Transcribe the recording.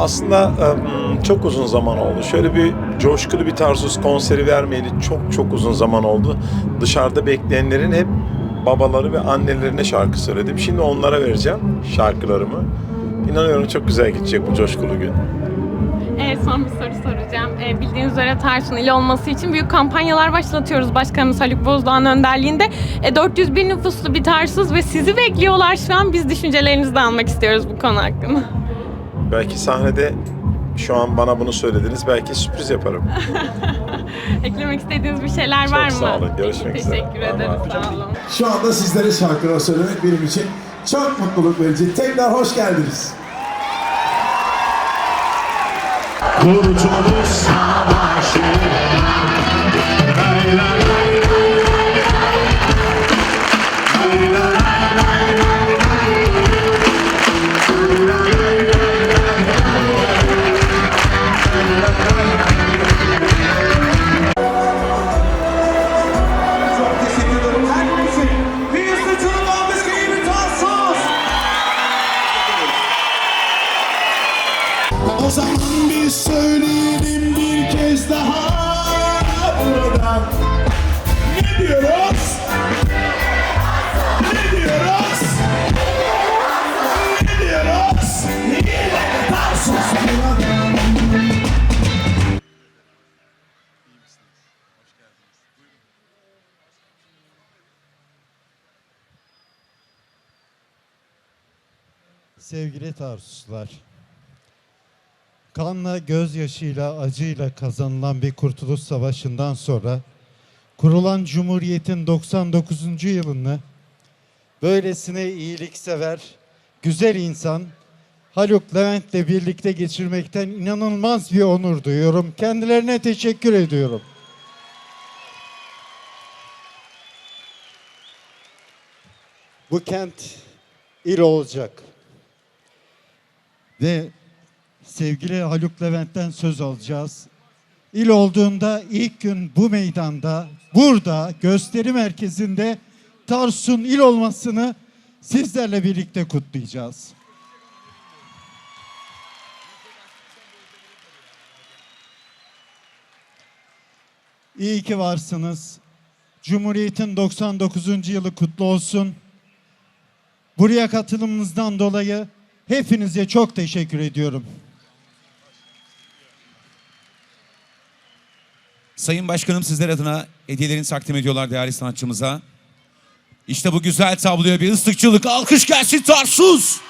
Aslında çok uzun zaman oldu. Şöyle bir coşkulu bir Tarsus konseri vermeyeli çok çok uzun zaman oldu. Dışarıda bekleyenlerin hep babaları ve annelerine şarkı söyledim. Şimdi onlara vereceğim şarkılarımı. İnanıyorum çok güzel gidecek bu coşkulu gün. Evet, son bir soru soracağım. Ee, bildiğiniz üzere Tarsun ili olması için büyük kampanyalar başlatıyoruz Başkanımız Haluk Bozdoğan önderliğinde. E, 400 bin nüfuslu bir Tarsus ve sizi bekliyorlar şu an. Biz düşüncelerinizi de almak istiyoruz bu konu hakkında. Belki sahnede şu an bana bunu söylediniz. Belki sürpriz yaparım. Eklemek istediğiniz bir şeyler Çok var mı? sağ olun, Peki, görüşmek üzere. Teşekkür ederiz. Sağ olun. Şu anda sizlere şarkılar söylemek benim için çok mutluluk verici. Tekrar hoş geldiniz. Kurtuluş Savaşı Zaman bir söyleyelim bir kez daha buradan. Ne diyoruz? Ne diyoruz? Ne diyoruz? Yine Tarsus. Sevgili Tarsuslar, kanla, gözyaşıyla, acıyla kazanılan bir kurtuluş savaşından sonra kurulan Cumhuriyet'in 99. yılını böylesine iyiliksever, güzel insan Haluk Levent'le birlikte geçirmekten inanılmaz bir onur duyuyorum. Kendilerine teşekkür ediyorum. Bu kent il olacak. Ve sevgili Haluk Levent'ten söz alacağız. İl olduğunda ilk gün bu meydanda, burada gösteri merkezinde Tarsus'un il olmasını sizlerle birlikte kutlayacağız. İyi ki varsınız. Cumhuriyet'in 99. yılı kutlu olsun. Buraya katılımınızdan dolayı hepinize çok teşekkür ediyorum. Sayın Başkanım sizler adına hediyelerini takdim ediyorlar değerli sanatçımıza. İşte bu güzel tabloya bir ıslıkçılık alkış gelsin Tarsus.